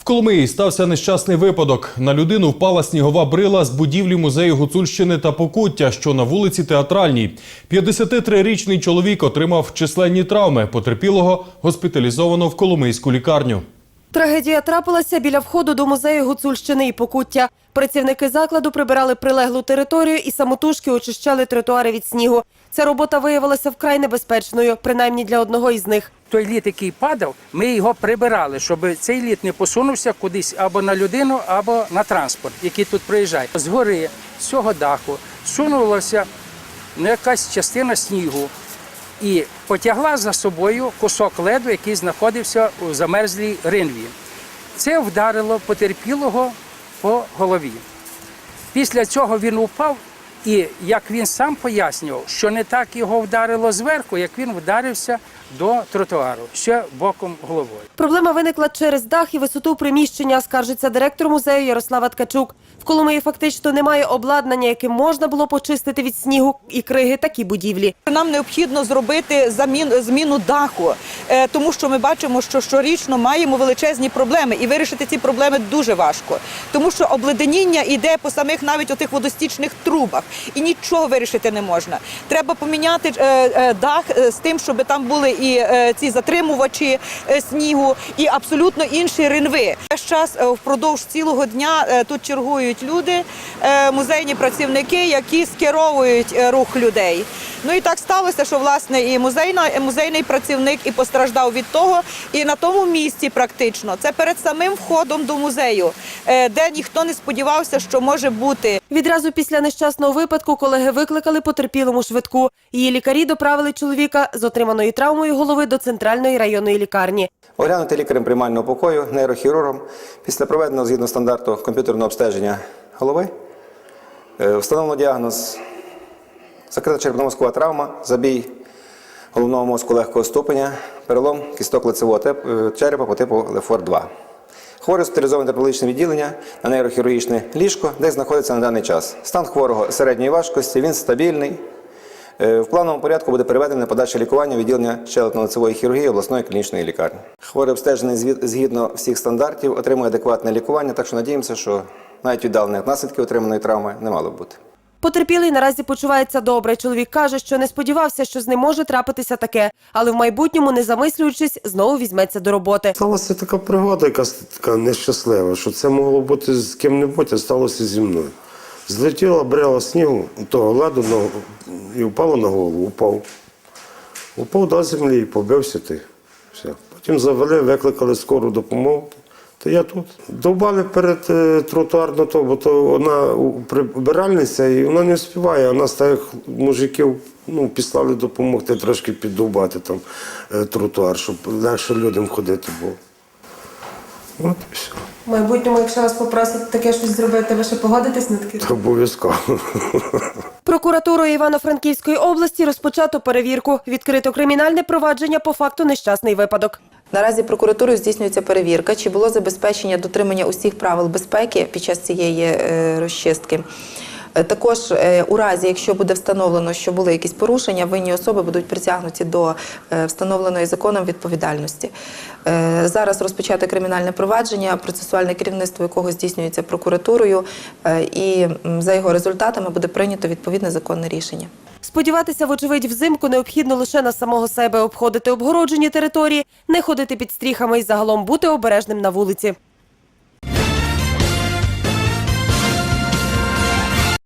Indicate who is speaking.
Speaker 1: В Коломиї стався нещасний випадок. На людину впала снігова брила з будівлі музею Гуцульщини та Покуття, що на вулиці Театральній. 53-річний чоловік отримав численні травми. Потерпілого госпіталізовано в Коломийську лікарню.
Speaker 2: Трагедія трапилася біля входу до музею Гуцульщини і Покуття. Працівники закладу прибирали прилеглу територію і самотужки очищали тротуари від снігу. Ця робота виявилася вкрай небезпечною, принаймні для одного із них.
Speaker 3: той лід, який падав, ми його прибирали, щоб цей лід не посунувся кудись або на людину, або на транспорт, який тут приїжджає. Згори, з цього даху, сунулася ну, якась частина снігу і потягла за собою кусок леду, який знаходився у замерзлій ринві. Це вдарило потерпілого по голові. Після цього він упав, і як він сам пояснював, що не так його вдарило зверху, як він вдарився до тротуару, ще боком головою.
Speaker 2: Проблема виникла через дах і висоту приміщення, скаржиться директор музею Ярослава Ткачук. В Коломиї фактично немає обладнання, яким можна було почистити від снігу і криги такі будівлі.
Speaker 4: Нам необхідно зробити замін, зміну даху, е, тому що ми бачимо, що щорічно маємо величезні проблеми, і вирішити ці проблеми дуже важко, тому що обледеніння йде по самих навіть отих водостічних трубах, і нічого вирішити не можна. Треба поміняти е, е, дах е, з тим, щоб там були і ці затримувачі снігу, і абсолютно інші ринви. Весь час впродовж цілого дня тут чергують люди, музейні працівники, які скеровують рух людей. Ну і так сталося, що власне і музейна, і музейний працівник і постраждав від того, і на тому місці практично це перед самим входом до музею, е, де ніхто не сподівався, що може бути
Speaker 2: Відразу після нещасного випадку колеги викликали потерпілому швидку. Її лікарі доправили чоловіка з отриманою травмою голови до центральної районної лікарні.
Speaker 5: Оглянути лікарем приймального покою, нейрохірургом після проведеного згідно стандарту комп'ютерного обстеження голови. е, Встановлено діагноз закрита черепно-мозкова травма, забій головного мозку легкого ступеня, перелом кісток лицевого е, черепа по типу Лефор-2. Хворий госпіталізований до патологічне відділення на нейрохірургічне ліжко, де знаходиться на даний час. Стан хворого середньої важкості, він стабільний. Е, В плановому порядку буде переведене подальше лікування відділення щелепно-лицевої хірургії обласної клінічної лікарні. Хворий обстежений згідно всіх стандартів, отримує адекватне лікування, так що надіємося, що навіть віддалених наслідків отриманої травми не мало б бути.
Speaker 2: Потерпілий наразі почувається добре. Чоловік каже, що не сподівався, що з ним може трапитися таке, але в майбутньому, не замислюючись, знову візьметься до роботи.
Speaker 6: Сталася така пригода, якась така нещаслива, що це могло бути з ким-небудь, а сталося зі мною. Злетіла брела снігу, того ладу і впала на голову, упав. Упав до землі і побився ти. Все. Потім завели, викликали скору допомогу. То я тут. Довбали перед е, тротуарно то, бо то вона прибиральниця і вона не співає. А нас так мужиків ну, післали допомогти трошки піддовбати там е, тротуар, щоб легше людям ходити було. От і все.
Speaker 2: В майбутньому, якщо вас попросять таке щось зробити, ви ще погодитесь на таке?
Speaker 6: Це обов'язково.
Speaker 2: Прокуратурою Івано-Франківської області розпочато перевірку. Відкрито кримінальне провадження по факту нещасний випадок.
Speaker 7: Наразі прокуратурою здійснюється перевірка, чи було забезпечення дотримання усіх правил безпеки під час цієї е, розчистки. Е, Також е, у разі, якщо буде встановлено, що були якісь порушення, винні особи будуть притягнуті до встановленої законом відповідальності. Зараз розпочато кримінальне провадження, процесуальне керівництво якого здійснюється прокуратурою, і за його результатами буде прийнято відповідне законне рішення.
Speaker 2: Сподіватися, вочевидь, взимку необхідно лише на самого себе обходити обгороджені території, не ходити під стріхами і загалом бути обережним на вулиці.